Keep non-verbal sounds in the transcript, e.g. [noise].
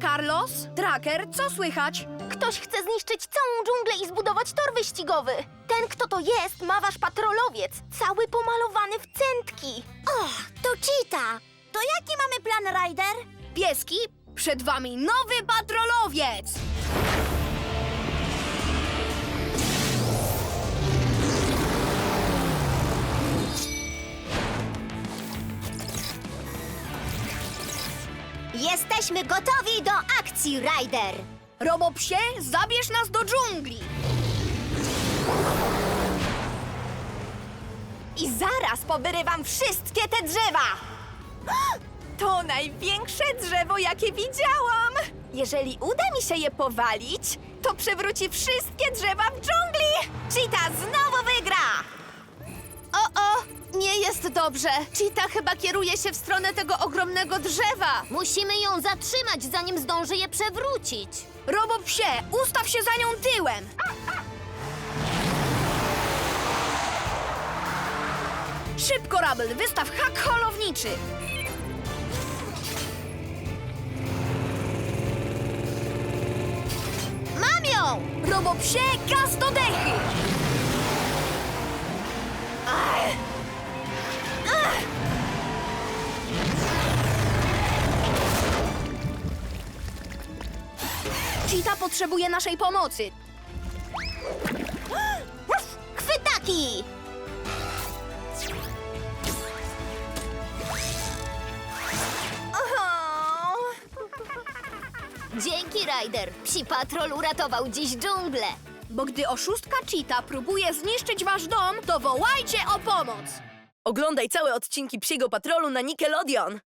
Carlos? Tracker, co słychać? Ktoś chce zniszczyć całą dżunglę i zbudować tor wyścigowy. Ten, kto to jest, ma wasz patrolowiec, cały pomalowany w centki. O, to Cheetah! To jaki mamy plan, Ryder? Pieski, przed wami nowy patrolowiec! Jesteśmy gotowi do akcji, Ryder! Robopsie, zabierz nas do dżungli! I zaraz pobyrywam wszystkie te drzewa! [gasps] To największe drzewo, jakie widziałam! Jeżeli uda mi się je powalić, to przewróci wszystkie drzewa w dżungli! Jest dobrze. Cheetah chyba kieruje się w stronę tego ogromnego drzewa. Musimy ją zatrzymać, zanim zdąży je przewrócić. Robopsie, ustaw się za nią tyłem! Szybko, Rabel, wystaw hak holowniczy! Mam ją! Robopsie, gaz do dechy! Cheetah potrzebuje naszej pomocy. Chwytaki! Dzięki, Ryder. Psi Patrol uratował dziś dżunglę. Bo gdy oszustka Cheetah próbuje zniszczyć wasz dom, to wołajcie o pomoc! Oglądaj całe odcinki Psiego Patrolu na Nickelodeon.